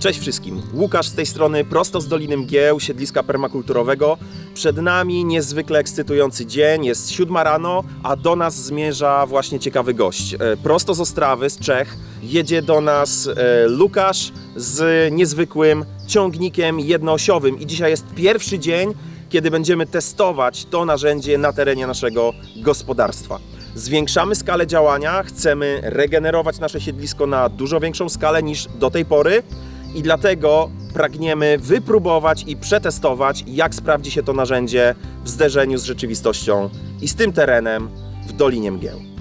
Cześć wszystkim. Łukasz z tej strony, prosto z Doliny Mgieł, siedliska permakulturowego. Przed nami niezwykle ekscytujący dzień, jest siódma rano, a do nas zmierza właśnie ciekawy gość. E, Prosto z Ostrawy, z Czech, jedzie do nas e, Łukasz z niezwykłym ciągnikiem jednoosiowym i dzisiaj jest pierwszy dzień, kiedy będziemy testować to narzędzie na terenie naszego gospodarstwa. Zwiększamy skalę działania, chcemy regenerować nasze siedlisko na dużo większą skalę niż do tej pory i dlatego pragniemy wypróbować i przetestować, jak sprawdzi się to narzędzie w zderzeniu z rzeczywistością i z tym terenem w Dolinie Mgieł.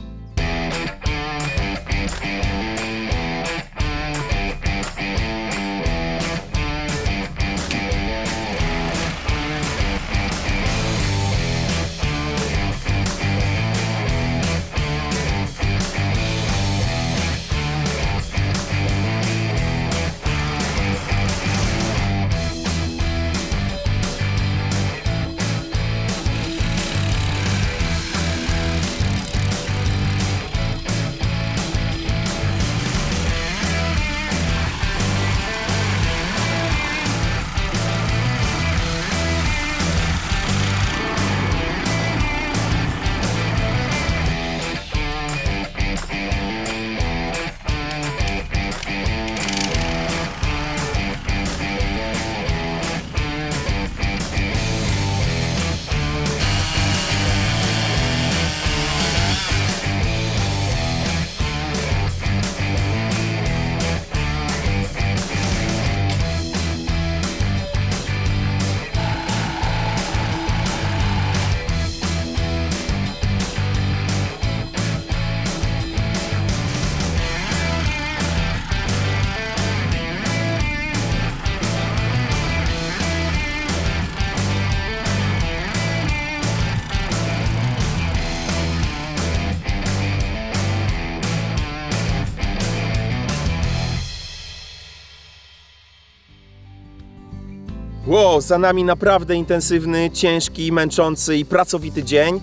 Wow, za nami naprawdę intensywny, ciężki, męczący i pracowity dzień,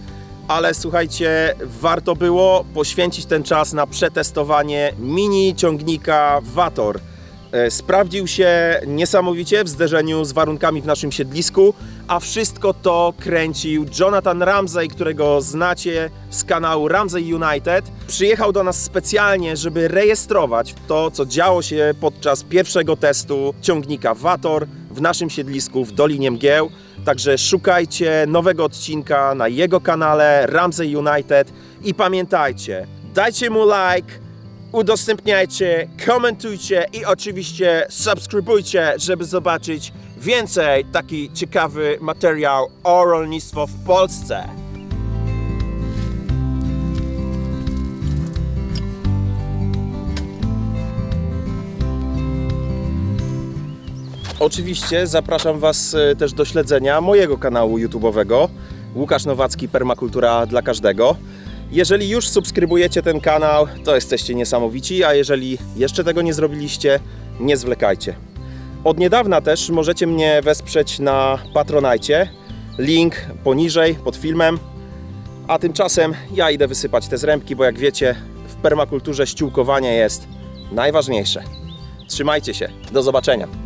ale słuchajcie, warto było poświęcić ten czas na przetestowanie mini ciągnika Vator. E, Sprawdził się niesamowicie w zderzeniu z warunkami w naszym siedlisku, a wszystko to kręcił Jonathan Ramsey, którego znacie z kanału Ramsey United. Przyjechał do nas specjalnie, żeby rejestrować to, co działo się podczas pierwszego testu ciągnika Vator w naszym siedlisku w Dolinie Mgieł. Także szukajcie nowego odcinka na jego kanale Ramsey United i pamiętajcie, dajcie mu like, udostępniajcie, komentujcie i oczywiście subskrybujcie, żeby zobaczyć więcej taki ciekawy materiał o rolnictwo w Polsce. Oczywiście zapraszam Was e, też do śledzenia mojego kanału YouTube'owego Łukasz Nowacki Permakultura dla każdego. Jeżeli już subskrybujecie ten kanał, to jesteście niesamowici, a jeżeli jeszcze tego nie zrobiliście, nie zwlekajcie. Od niedawna też możecie mnie wesprzeć na Patronajcie. Link poniżej, pod filmem. A tymczasem ja idę wysypać te zrębki, bo jak wiecie, w permakulturze ściółkowanie jest najważniejsze. Trzymajcie się, do zobaczenia.